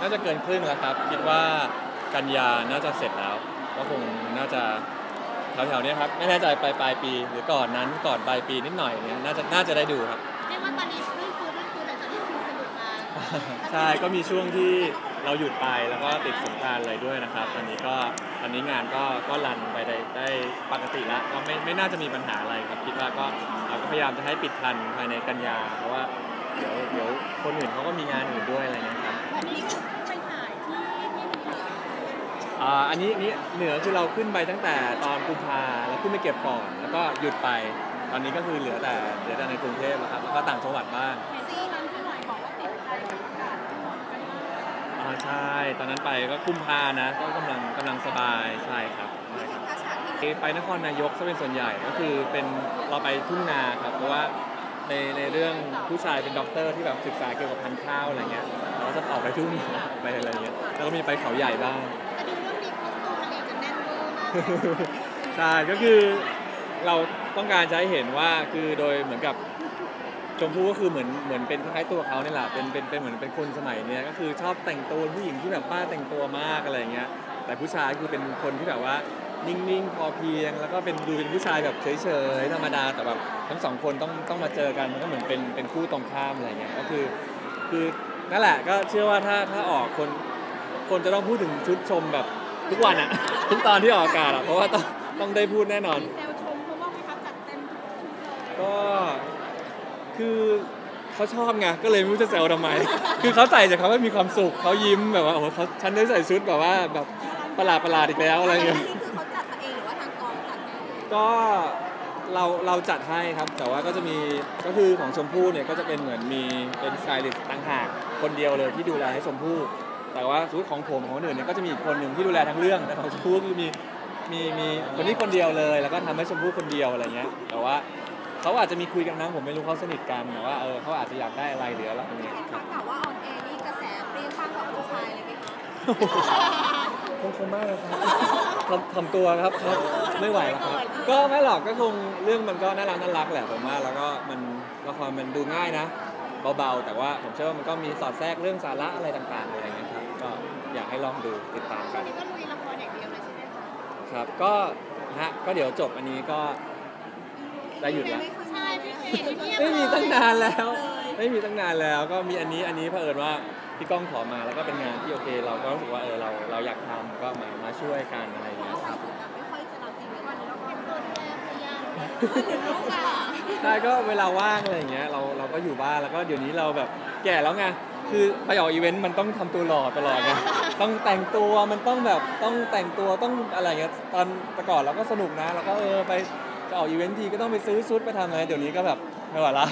น่าจะเกินครึ่งแล้วครับ คิดว่ากันยาน่าจะเสร็จแล้ว ก็คงน่าจะแถวๆเนี้ยครับ ไม่แน่ใจปลายปลายปี หรือก่อนนั้นก่อนปลายปีนิดหน่อยเนี่ยน่าจะน่าจะได้ดูครับ เรียกว่าตอนนี้รื่นฟูรื่นฟูหลังจากที่คุณสนุกมาใช่ก็มีช่วงที่เราหยุดไปแล้วก็ติดสงกรารเลยด้วยนะครับตอนนี้ก็ตอนนี้งานก็ก็รันไปได้ได้ปกติแล้วก็ไม่ไม่น่าจะมีปัญหาอะไรครับคิดว่าก็เราก็พยายามจะให้ปิดทันภายในกันยาเพราะว่าเดี๋ยวเดี๋ยวคนอื่นเขาก็มีงานอื่นด้วยอะไรเงี้ยครับ อันนี้คือไปถ่ายที่ที่เหนืออ่าอันนี้นี่เหนือคือเราขึ้นไปตั้งแต่ตอนกุมภาแล้วขึ้นไปเก็บก่อน แล้วก็หยุดไป ตอนนี้ก็คือเหลือแต่เหลือแต่ในกรุงเทพนะครับแล้วก็ต่างจังหวัดบ้างเห็นซีนั้นที่หน่อยบอกว่าติดใจกับอากาศร้อนกันมากอ่าใช่ ตอนนั้นไปก็กุมภานะ ก็กำลังกำลังสบายใช่ครับใช่ครับไปนครนายกซะเป็นส่วนใหญ่ก็คือเป็นเราไปทุ่งนาครับเพราะว่าในในเรื่องผู้ชายเป็นด็อกเตอร์ที่แบบศึกษาเกี่ยวกับพันธุ์ข้าวอะไรเงี้ยเรา ก็จะออกไปทุ่งนาไปอะไรเงี้ยแล้วก็มีไปเขาใหญ่บ้างแต่ดูเรื่องนี้คอสตูมมันเองจะแน่นเวอร์มากใช่ก็คือเราต้องการจะให้เห็นว่าคือโดยเหมือนกับชมพู่ก็คือเหมือนเหมือนเป็นคล้ายๆตัวเขาเนี่ยแหละเป็นเป็นเป็นเหมือนเป็นคนสมัยเนี้ยก็คือชอบแต่งตัวผู้หญิงที่แบบป้าแต่งตัวมากอะไรอย่างเงี้ยแต่ผู้ชายคือเป็นคนที่แบบว่านิ่งๆพอเพียง แล้วก็เป็นดูเป็นผู้ชายแบบเฉยๆธรรมดาแต่แบบทั้งสองคนต้องต้องมาเจอกันมันก็เหมือนเป็นเป็นคู่ตรงข้ามอะไรเงี้ยก็คือคือ นั่นแหละก็เชื่อว่าถ้าถ้าออกคนคนจะต้องพูดถึงชุดชมแบบทุกวันอะ ทุกตอนที่ออกอากาศอะเพราะว่าต้องต้องได้พูดแน่นอน มีเซลชมเพราะว่าพี่พัดจัดเต็มทุกชุดเลยก็คือเขาชอบไงก็เลยไม่รู้จะแซวทำไม คือเขาใส่แต่เขาไม่มีความสุขเขายิ้มแบบว่าโอ้โหเขาฉันได้ใส่ชุดแบบว่าแบบประหลาดประหลาดอีกแล้วอะไรอย่างเงี้ย นี่คือเขาจัดมาเองหรือว่าทางกองจัดเองก็ เราเราจัดให้ครับ แต่ว่าก็จะมีก็คือของชมพู่เนี่ยก็จะเป็นเหมือนมีเป็นสไตลิสต์ต่างหากคนเดียวเลยที่ดูแลให้ชมพู่ แต่ว่าชุดของผมของคนอื่นเนี่ยก็จะมีอีกคนหนึ่งที่ดูแลทั้งเรื่องแต่ของชมพู่คือมีมีมีคนนี้คนเดียวเลย แล้วก็ทำให้ชมพู่คนเดียวอะไรเงี้ย แต่ว่าเขาอาจจะมีคุยกันนะผมไม่รู้เขาสนิทกันแต่ว่าเออเขาอาจจะอยากได้อะไรหรืออะไรอย่างเงี้ยเห็นครัเขาบกล่าวว่าออนแอร์นี่กระแสเปรี้ยงข้างกับผู้ชายเลยไหมคะคงคงมากเลยครับทำทำตัวครับครับ ไม่ไหวแล้วครับก็ไม่หรอกก็คงเรื่องมันก็น่ารักน่ารักแหละผมว่าแล้วก็มันละครมันดูง่ายนะเบาๆ แต่ว่าผมเชื่อว่ามันก็มีสอดแทรกเรื่องสาระอะไรต่างๆอะไรอย่างเงี้ยครับก็อยากให้ลองดูติดตามกันนี่ก็ลุยละครอย่างเดียวเลยใช่ไหมคะครับก็ฮะก็เดี๋ยวจบอันนี้ก็ได้หยุดแล้วใช่พี่เคยเห็นเงียบไม่มีเลยตั้งนานแล้ว ไม่มีตั้งนานแล้วก็มีอันนี้อันนี้เผอิญว่าพี่ก้องขอมาแล้วก็เป็นงานที่โอเค เราก็รู้สึกว่าเออเราเราอยากทำก็มามาช่วยกันอะไรอย่างเงี้ยาหรือลูกอะใช่ก็เวลาว่างอะไรอย่างเงี้ยเราเราก็อยู่บ้านแล้วก็เดี๋ยวนี้เราแบบแก่แล้วไงคือไปออกอีเวนต์มันต้องทำตัวหล่อตลอดไงต้องแต่งตัวมันต้องแบบต้องแต่งตัวต้องอะไรเงี้ยตอนแต่ก่อนเราก็สนุกนะเราก็เออไปจะออกอีเวนต์ทีก็ต้องไปซื้อชุดไปทำอะไรเดี๋ยวนี้ก็แบบไม่ไหวละ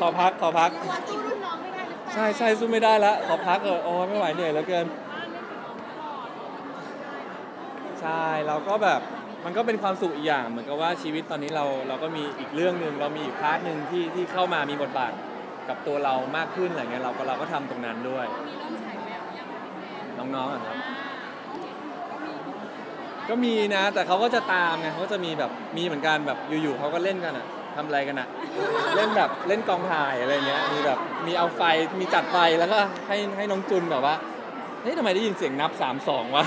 ขอพักขอพักตัวสู้รุ่นน้องไม่ได้หรือเปล่าใช่ใช่สู้ไม่ได้ละขอพักเออโอ้ยไม่ไหวเหนื่อยเหลือเกินบ้านไม่ถึงน้องตลอดใช่เราก็แบบ มันก็เป็นความสุขอีกอย่าง เหมือนกับว่าชีวิตตอนนี้เราเราก็มีอีกเรื่องหนึ่งเรามีอีกพาร์ทหนึ่งที่ที่เข้ามามีบทบาทกับตัวเรามากขึ้นอะไรเงี้ยเราก็เราก็ทำตรงนั้นด้วย มีน้องชายแมวยังน้องๆอะครับ ก็มีนะแต่เขาก็จะตามไงเขาก็จะมีแบบมีเหมือนกันแบบอยู่ๆเขาก็เล่นกันอะทำอะไรกันอะเล่นแบบเล่นกองถ่ายอะไรเงี้ยมีแบบมีเอาไฟมีจัดไฟแล้วก็ให้ให้น้องจุนแบบว่า เฮ้ยทำไมได้ยินเสียงนับสามสองวะ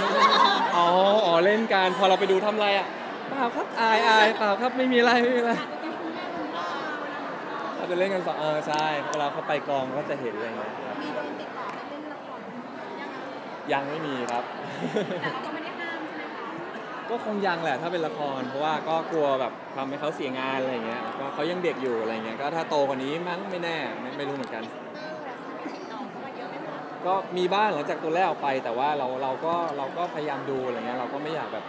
อ๋อ อ๋อ เล่นกันพอเราไปดูทำอะไรอะเปล่าครับ อายอายเปล่าครับ ไม่มีอะไร ไม่มีอะไรเขาจะเล่นกันสองเออ ใช่ เวลาเขาไปกองก็จะเห็นอะไรเงี้ยครับมีโดนติดต่อให้เล่นละครยังยังไม่มีครับ แต่เราก็ไม่ได้ห้ามใช่ไหมคะก็คงยังแหละ ถ้าเป็นละคร เพราะว่าก็กลัวแบบทำให้เขาเสียงานอะไรเงี้ย ก็เขายังเด็กอยู่อะไรเงี้ย ก็ถ้าโตกว่านี้มั้งไม่แน่ ไม่ไม่รู้เหมือนกัน ก็มีบ้างหลังจากตัวแรกออกไป แต่ว่าเราเราก็เราก็พยายามดูอะไรเงี้ยเราก็ไม่อยากแบบ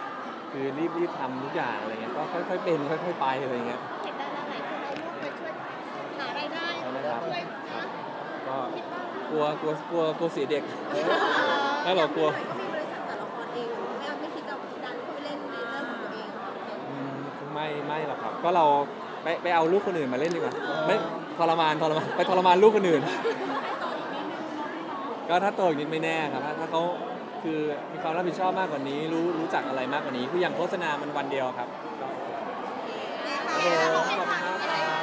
คือรีบรีบทำทุกอย่างอะไรเงี้ยก็ค่อยๆเป็นค่อยๆไปอะไรเงี้ยเห็นดาราหลายคนเอาลูกไปช่วยหารายได้ใช่ไหมครับช่วยครันะบก็กลัวกลัวกลัวกลัวเสียเด็กถ้าเรากลัวก็มีบริษัทจัดละครเองไม่เอาไม่คิดจะดันเข้าไปเล่นในเรื่องของตัวเองเหรออืมไม่ไม่หรอกครับ ก็เราไปไปเอาลูกคนอื่นมาเล่นดีกว่าไม่ทรมานทรมานไปทรมานลูกคนอื่น ก็ถ้าโตอีกนิดไม่แน่ครับถ้าถ้าเขาคือมีความรับผิดชอบมากกว่านี้ รู้รู้จักอะไรมากกว่านี้คืออย่างโฆษณามันวันเดียวครับขอบคุณครับ